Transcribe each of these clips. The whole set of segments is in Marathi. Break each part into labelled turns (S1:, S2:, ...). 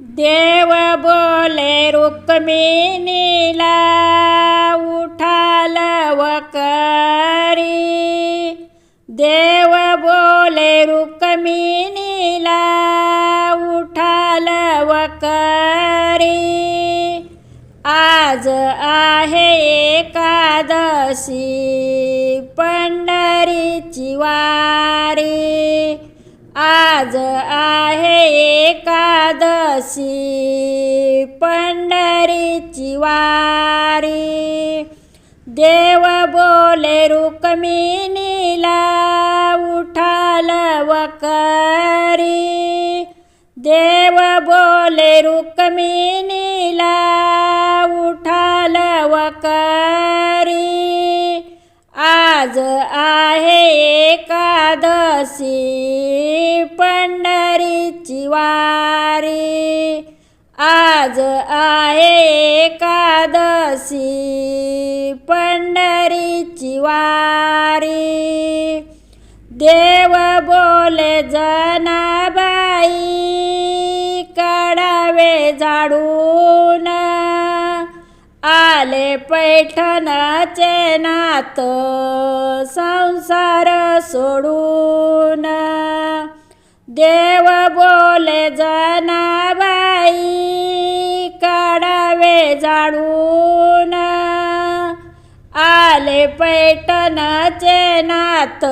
S1: देव बोले रुक्मिणीला उठाल वकरी. देव बोले रुक्मिणीला उठाल वकरी. आज आहे एकादशी पंढरीची वारी. आज आहे एकादशी पंढरीची वारी. देव बोले रुक्मिणीला उठाल वकरी. देव बोले रुक्मिणीला उठाल वकरी. आज आहे एकादशी पंढरीची वारी. आज आहे एकादशी. पंढरीची वारी. देव बोले जनाबाई काढावे झाडून. आले पैठणाचे नात संसार सोडून. देव बोले जनाबाई काढावे जाडून आले पैठणचे नात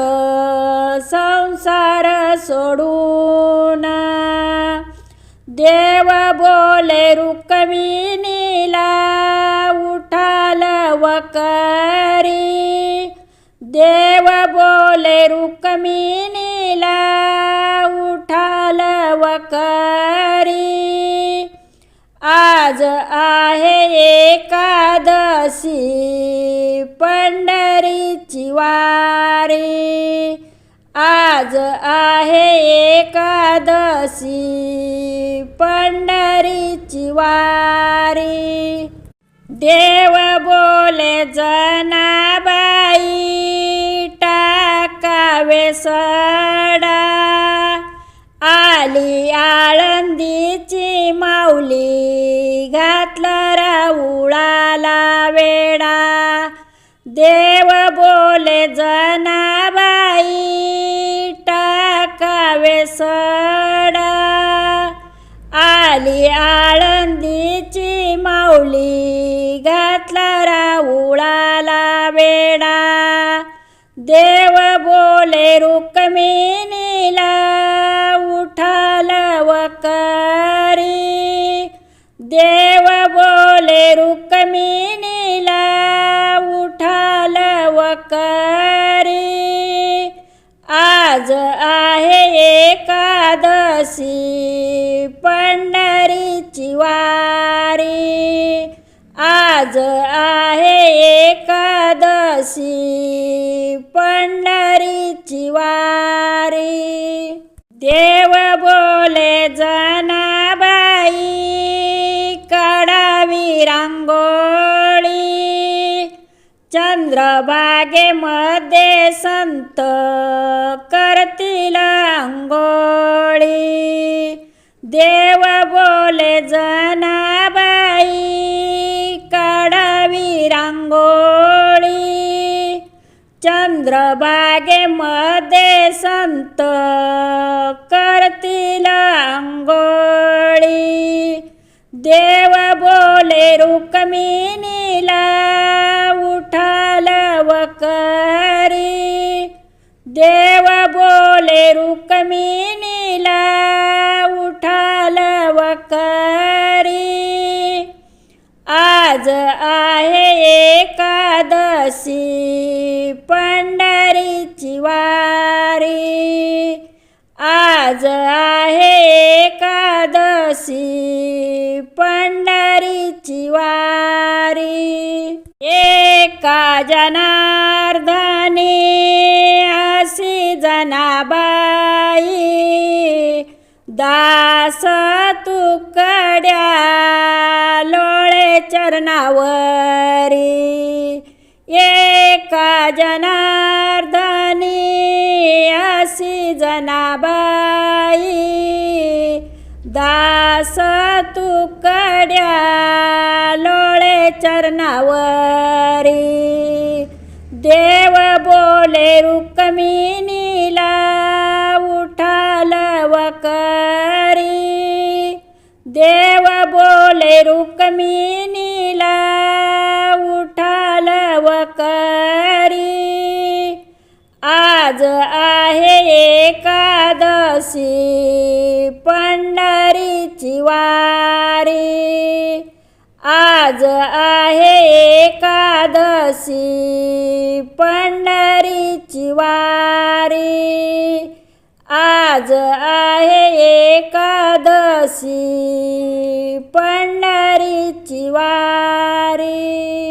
S1: संसार सोडून. देव बोले रुक्मिणीला उठाल वकरी. देव बोले रुक्मिनी आज आहे एकादशी. पंढरीची वारी. आज आहे एकादशी. पंढरीची वारी. देव बोले जनाबाई टाकावे स देव बोले जनाबाई टाकावे सडा. आली आळंदीची माऊली घातला राऊळाला वेडा. देव बोले रुक्मिणीला उठाल वकरी. देव बोले रुक्मिणी करी आज आहे एकादशी पंढरीची वारी. आज आहे एकादशी पंढरीची वारी. देव बोले जनाबाई काढावी रांगोळी चंद्रबागेमध्ये संत करतील अंगोळी देव बोले जनाबाई काढावी रांगोळी. चंद्रबागेमध्ये संत करतील अंगोळी देव बोले रुक्मिणीला करी. देव बोले रुक्मिणीला उठाल वकरी. आज आहे एकादशी पंढरीची वारी. आज आहे एकादशी पंढरीची वारी. एका जनार्दनी अशी जनाबाई दास तुकड्या लोळे चरणावरी एका जनार्दनी अशी जनाबाई दास तुकड्या लोळे चरणावरी. देव बोले रुक्मिणीला उठाल वकरी. देव बोले रुक्मिणीला उठाल वकरी. आज आहे एकादशी पंढरीची वारी. आज आहे एकादशी पंढरीची वारी. आज आहे एकादशी पंढरीची वारी.